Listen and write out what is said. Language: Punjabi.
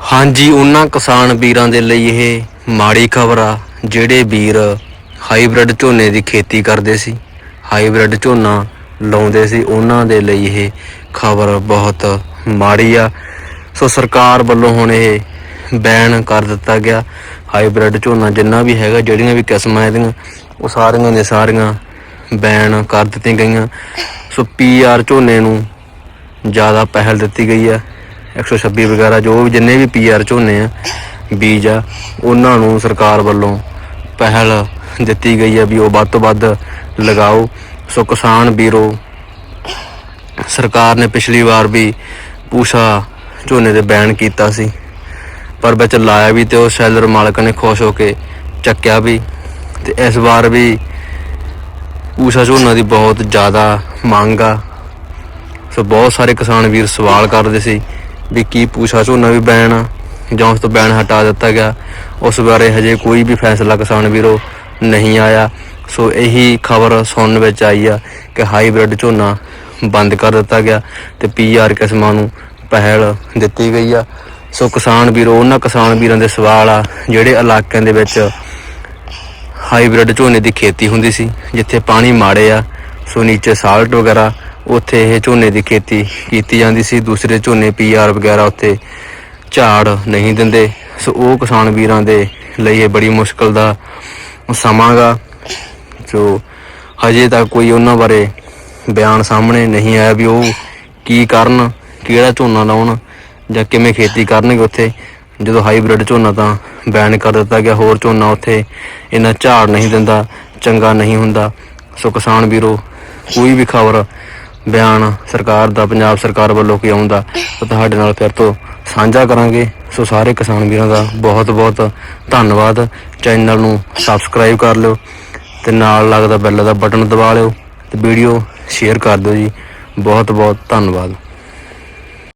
ਹਾਂਜੀ, ਉਹਨਾਂ ਕਿਸਾਨ ਵੀਰਾਂ ਦੇ ਲਈ ਇਹ ਮਾੜੀ ਖਬਰ ਆ, ਜਿਹੜੇ ਵੀਰ ਹਾਈਬ੍ਰਿਡ ਝੋਨੇ ਦੀ ਖੇਤੀ ਕਰਦੇ ਸੀ। ਹਾਈਬ੍ਰਿਡ ਝੋਨਾ ਲਾਉਂਦੇ ਸੀ, ਉਹਨਾਂ ਦੇ ਲਈ ਇਹ ਖਬਰ ਬਹੁਤ ਮਾੜੀ ਆ। ਸੋ ਸਰਕਾਰ ਵੱਲੋਂ ਹੁਣ ਇਹ ਬੈਨ ਕਰ ਦਿੱਤਾ ਗਿਆ। ਹਾਈਬ੍ਰਿਡ ਝੋਨਾ ਜਿੰਨਾ ਵੀ ਹੈਗਾ, ਜਿਹੜੀਆਂ ਵੀ ਕਿਸਮਾਂ ਇਹਦੀਆਂ, ਉਹ ਸਾਰੀਆਂ ਦੇ ਸਾਰੀਆਂ ਬੈਨ ਕਰ ਦਿੱਤੀਆਂ ਗਈਆਂ। ਸੋ ਪੀਆਰ ਝੋਨੇ ਨੂੰ ਜ਼ਿਆਦਾ ਪਹਿਲ ਦਿੱਤੀ ਗਈ ਆ। 126 ਵਗੈਰਾ ਜੋ ਵੀ ਜਿੰਨੇ ਵੀ ਪੀਆਰ ਝੋਨੇ ਆ, ਬੀਜ ਆ, ਉਹਨਾਂ ਨੂੰ ਸਰਕਾਰ ਵੱਲੋਂ ਪਹਿਲ ਦਿੱਤੀ ਗਈ ਆ ਵੀ ਉਹ ਵੱਧ ਤੋਂ ਵੱਧ ਲਗਾਓ। ਸੋ ਕਿਸਾਨ ਵੀਰੋ, ਸਰਕਾਰ ਨੇ ਪਿਛਲੀ ਵਾਰ ਵੀ ਪੂਸ਼ਾ ਝੋਨੇ ਦੇ ਬੈਨ ਕੀਤਾ ਸੀ। ਪਰ ਵਿੱਚ ਲਾਇਆ ਵੀ ਤੇ ਉਹ ਸੈਲਰ ਮਾਲਕ ਨੇ ਖੁਸ਼ ਹੋ ਕੇ ਚੱਕਿਆ ਵੀ। ਤੇ ਇਸ ਵਾਰ ਵੀ ਪੂਸ਼ਾ ਝੋਨਾ ਦੀ ਬਹੁਤ ਜ਼ਿਆਦਾ ਮੰਗ ਆ। ਸੋ ਬਹੁਤ ਸਾਰੇ ਕਿਸਾਨ ਵੀਰ ਸਵਾਲ ਕਰਦੇ ਸੀ ਵੀ ਕੀ ਪੂਸ਼ਾ ਝੋਨਾ ਵੀ ਬੈਨ ਆ, ਜਾਂ ਉਸ ਤੋਂ ਬੈਨ ਹਟਾ ਦਿੱਤਾ ਗਿਆ। ਉਸ ਬਾਰੇ ਹਜੇ ਕੋਈ ਵੀ ਫੈਸਲਾ ਕਿਸਾਨ ਵੀਰੋ ਨਹੀਂ ਆਇਆ। ਸੋ ਇਹੀ ਖਬਰ ਸੁਣਨ ਵਿੱਚ ਆਈ ਆ ਕਿ ਹਾਈਬ੍ਰਿਡ ਝੋਨਾ ਬੰਦ ਕਰ ਦਿੱਤਾ ਗਿਆ ਤੇ ਪੀਆਰ ਕਿਸਮਾਂ ਨੂੰ ਪਹਿਲ ਦਿੱਤੀ ਗਈ ਆ। ਸੋ ਕਿਸਾਨ ਵੀਰੋ, ਉਹਨਾਂ ਕਿਸਾਨ ਵੀਰਾਂ ਦੇ ਸਵਾਲ ਆ, ਜਿਹੜੇ ਇਲਾਕਿਆਂ ਦੇ ਵਿੱਚ ਹਾਈਬ੍ਰਿਡ ਝੋਨੇ ਦੀ ਖੇਤੀ ਹੁੰਦੀ ਸੀ, ਜਿੱਥੇ ਪਾਣੀ ਮਾੜੇ ਆ, ਸੋ ਨੀਚੇ ਸਾਲਟ ਵਗੈਰਾ ਉੱਥੇ ਇਹ ਝੋਨੇ ਦੀ ਖੇਤੀ ਕੀਤੀ ਜਾਂਦੀ ਸੀ। ਦੂਸਰੇ ਝੋਨੇ ਪੀਆਰ ਵਗੈਰਾ ਉੱਥੇ ਝਾੜ ਨਹੀਂ ਦਿੰਦੇ। ਸੋ ਉਹ ਕਿਸਾਨ ਵੀਰਾਂ ਦੇ ਲਈ ਇਹ ਬੜੀ ਮੁਸ਼ਕਲ ਦਾ ਸਮਾਂ ਗਾ। ਸੋ ਹਜੇ ਤੱਕ ਕੋਈ ਉਹਨਾਂ ਬਾਰੇ ਬਿਆਨ ਸਾਹਮਣੇ ਨਹੀਂ ਆਇਆ ਵੀ ਉਹ ਕੀ ਕਰਨ, ਕਿਹੜਾ ਝੋਨਾ ਲਾਉਣ ਜਾਂ ਕਿਵੇਂ ਖੇਤੀ ਕਰਨਗੇ ਉੱਥੇ। ਜਦੋਂ ਹਾਈਬ੍ਰਿਡ ਝੋਨਾ ਤਾਂ ਬੈਨ ਕਰ ਦਿੱਤਾ ਗਿਆ, ਹੋਰ ਝੋਨਾ ਉੱਥੇ ਇੰਨਾ ਝਾੜ ਨਹੀਂ ਦਿੰਦਾ, ਚੰਗਾ ਨਹੀਂ ਹੁੰਦਾ। ਸੋ ਕਿਸਾਨ ਵੀਰੋ, ਕੋਈ ਵੀ ਖਬਰ ਬਿਆਨ ਸਰਕਾਰ ਦਾ, ਪੰਜਾਬ ਸਰਕਾਰ ਵੱਲੋਂ ਕੀ ਆਉਂਦਾ ਉਹ ਤੁਹਾਡੇ ਨਾਲ ਫਿਰ ਤੋਂ ਸਾਂਝਾ ਕਰਾਂਗੇ। ਸੋ ਸਾਰੇ ਕਿਸਾਨ ਵੀਰਾਂ ਦਾ ਬਹੁਤ ਬਹੁਤ ਧੰਨਵਾਦ। ਚੈਨਲ ਨੂੰ ਸਬਸਕ੍ਰਾਈਬ ਕਰ ਲਿਓ ਤੇ ਨਾਲ ਲੱਗਦਾ ਬੈਲ ਦਾ ਬਟਨ ਦਬਾ ਲਿਓ ਤੇ ਵੀਡੀਓ ਸ਼ੇਅਰ ਕਰ ਦਿਓ ਜੀ। ਬਹੁਤ ਬਹੁਤ ਧੰਨਵਾਦ।